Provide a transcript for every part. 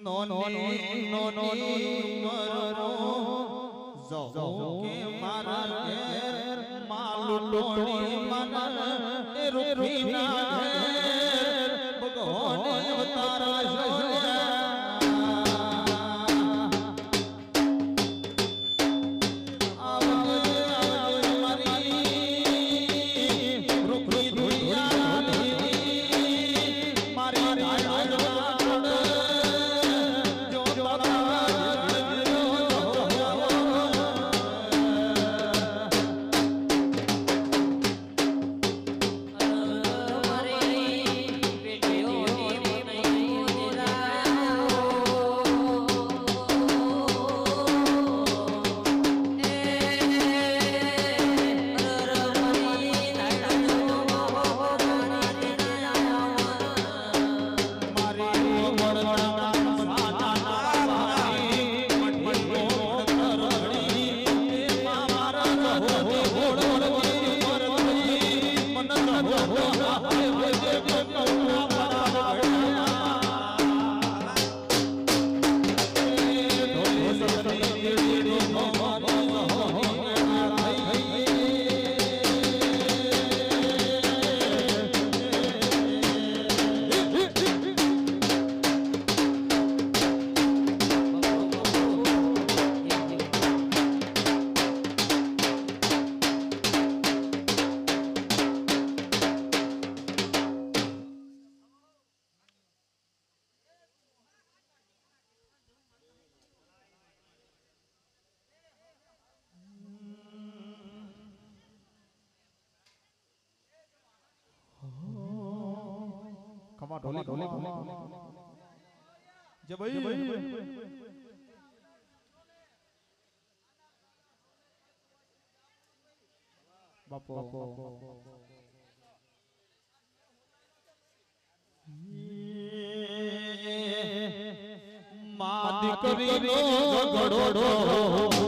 નો નો નો નો નો મરરો જહો કે મારા ઘેર માલ લોણી મન એ રૂપી ના ઘેર ભગવાન ખમા ઢોલે ઢોલે જે ભાઈ. બાપો મા દીકરીનો નો મેળો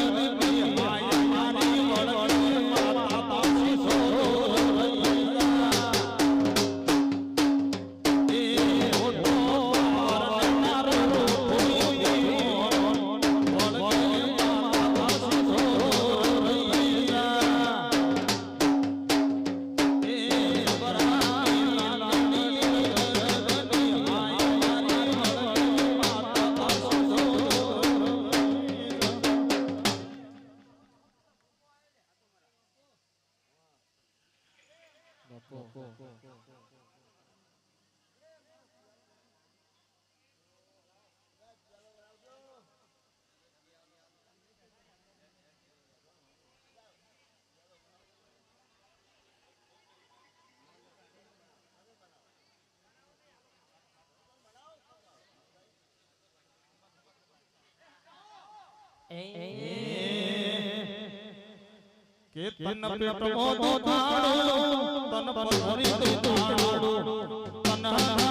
કે તન પેટ તાળો તન પથરી તે તન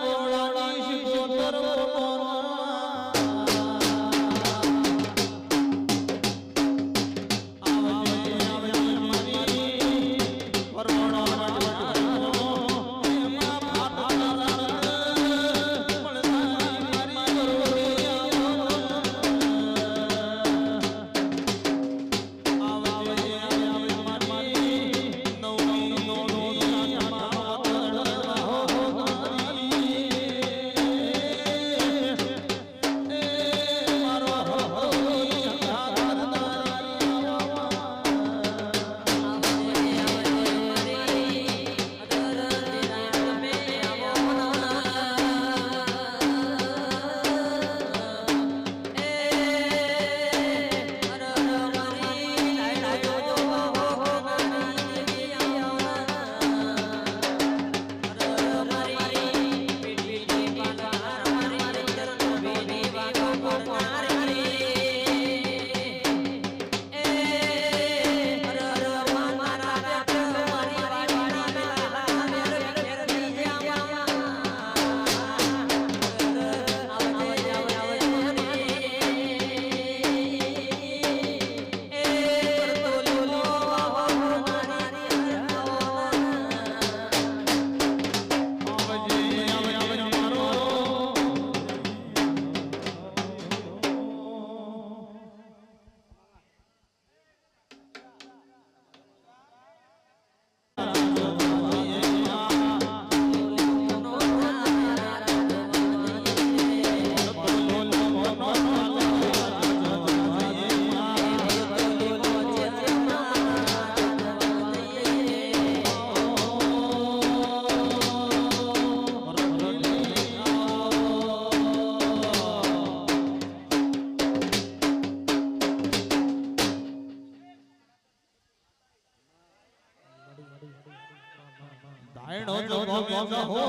દાયણો જોગો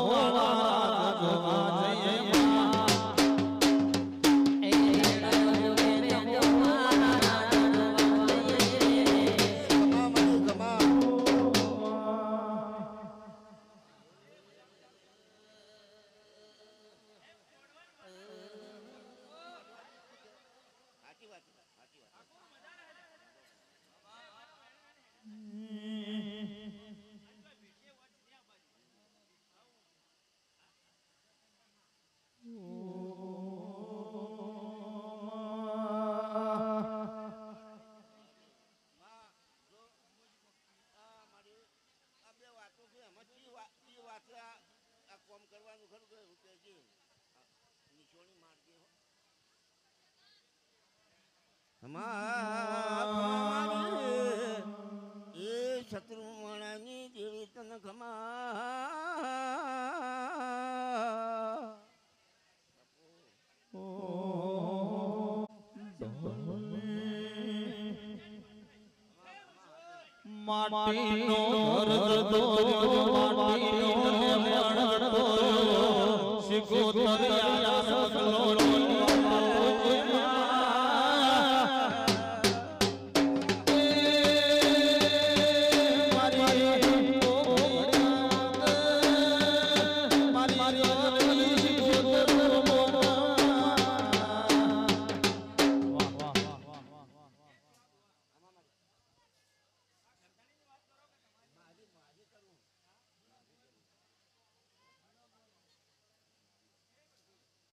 જોગો એ શત્રુમાણાની દેવી તન ખમા માટીનો રરદો માટીનો રણદો શિગો તરયા